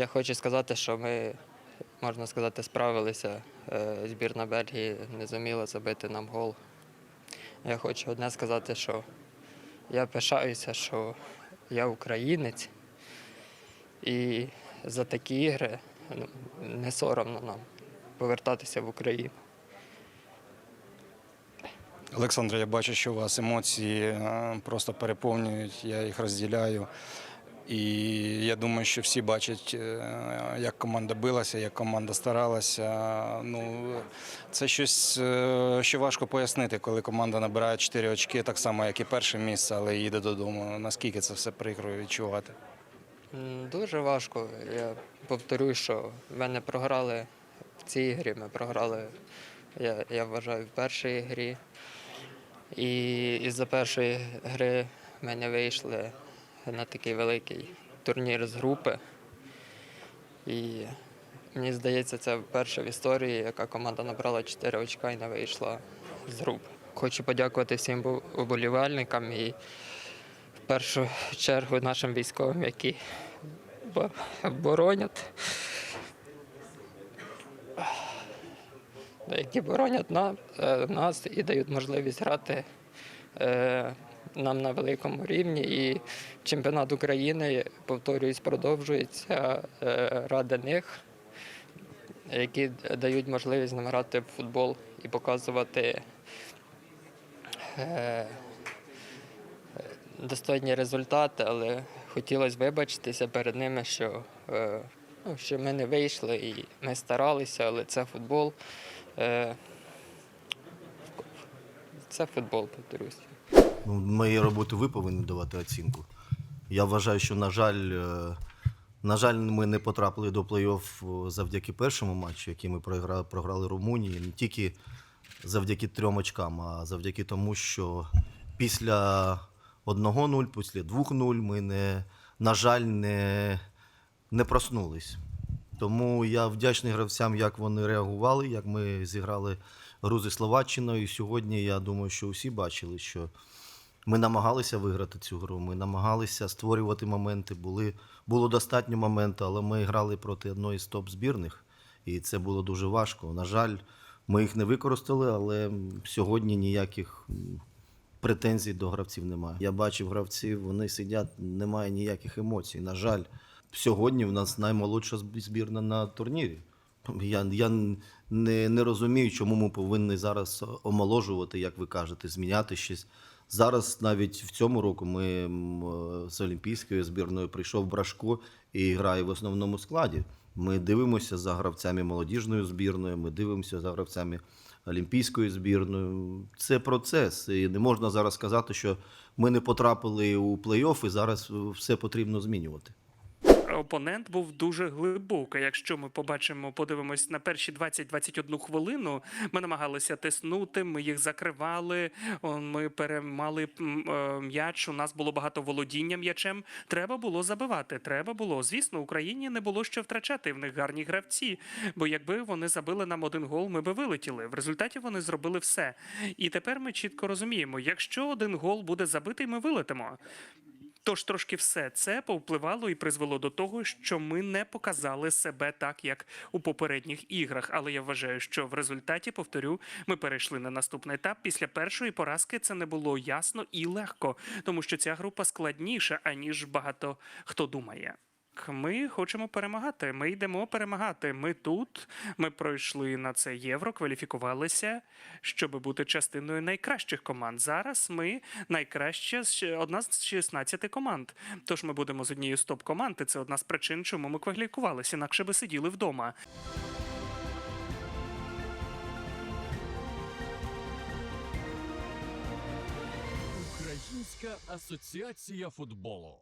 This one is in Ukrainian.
Я хочу сказати, що ми, можна сказати, справилися. Е, Збірна Бельгії не зуміла забити нам гол. Я хочу одне сказати, що я пишаюся, що я українець, і за такі ігри ну, не соромно нам повертатися в Україну. Олександр, я бачу, що у вас емоції е, просто переповнюють, я їх розділяю. І я думаю, що всі бачать, е, як команда билася, як команда старалася. Ну, це щось, е, що важко пояснити, коли команда набирає 4 очки, так само, як і перше місце, але їде додому. Наскільки це все прикро відчувати? Дуже важко. Я повторюю, що ми не програли в цій грі. Ми програли, я, я вважаю, в першій грі. І із-за першої гри ми не вийшли на такий великий турнір з групи. І мені здається, це вперше в історії, яка команда набрала 4 очка і не вийшла з групи. Хочу подякувати всім вболівальникам і в першу чергу нашим військовим, які боронять. Які боронять е, нас і дають можливість грати е, нам на великому рівні. І чемпіонат України, повторююсь, продовжується е, ради них, які дають можливість нам грати в футбол і показувати е, достойні результати, але хотілося вибачитися перед ними, що, е, ну, що ми не вийшли і ми старалися, але це футбол. Е, це футбол, повторюсь. Ну, моєї роботи ви повинні давати оцінку. Я вважаю, що, на жаль, е, на жаль, ми не потрапили до плей-офф завдяки першому матчу, який ми програ- програли Румунії, не тільки завдяки трьом очкам, а завдяки тому, що після 1-0, після 2-0 ми, не, на жаль, не, не проснулись. Тому я вдячний гравцям, як вони реагували, як ми зіграли гру зі Словаччиною. І сьогодні я думаю, що всі бачили, що ми намагалися виграти цю гру. Ми намагалися створювати моменти. Були, було достатньо моментів, але ми грали проти одної з топ-збірних, і це було дуже важко. На жаль, ми їх не використали, але сьогодні ніяких претензій до гравців немає. Я бачив гравців, вони сидять, немає ніяких емоцій. На жаль, сьогодні в нас наймолодша збірна на турнірі. Я, я не, не розумію, чому ми повинні зараз омоложувати, як ви кажете, зміняти щось. Зараз навіть в цьому року ми з олімпійською збірною прийшов Брашко і грає в основному складі. Ми дивимося за гравцями молодіжної збірної, ми дивимося за гравцями олімпійської збірної. Це процес. І не можна зараз сказати, що ми не потрапили у плей-офф і зараз все потрібно змінювати. Опонент був дуже глибокий. Якщо ми побачимо, подивимось на перші 20-21 хвилину, ми намагалися тиснути, ми їх закривали, ми перемали е, м'яч. У нас було багато володіння м'ячем. Треба було забивати. Треба було. Звісно, Україні не було що втрачати. В них гарні гравці. Бо якби вони забили нам один гол, ми би вилетіли. В результаті вони зробили все. І тепер ми чітко розуміємо, якщо один гол буде забитий, ми вилетимо. Тож трошки все це повпливало і призвело до того, що ми не показали себе так, як у попередніх іграх. Але я вважаю, що в результаті, повторю, ми перейшли на наступний етап. Після першої поразки це не було ясно і легко, тому що ця група складніша, аніж багато хто думає. Ми хочемо перемагати. Ми йдемо перемагати. Ми тут. Ми пройшли на це євро, кваліфікувалися, щоб бути частиною найкращих команд. Зараз ми найкраща одна з 16 команд. Тож ми будемо з однією з топ команд. Це одна з причин, чому ми кваліфікувалися. Інакше би сиділи вдома. Українська асоціація футболу.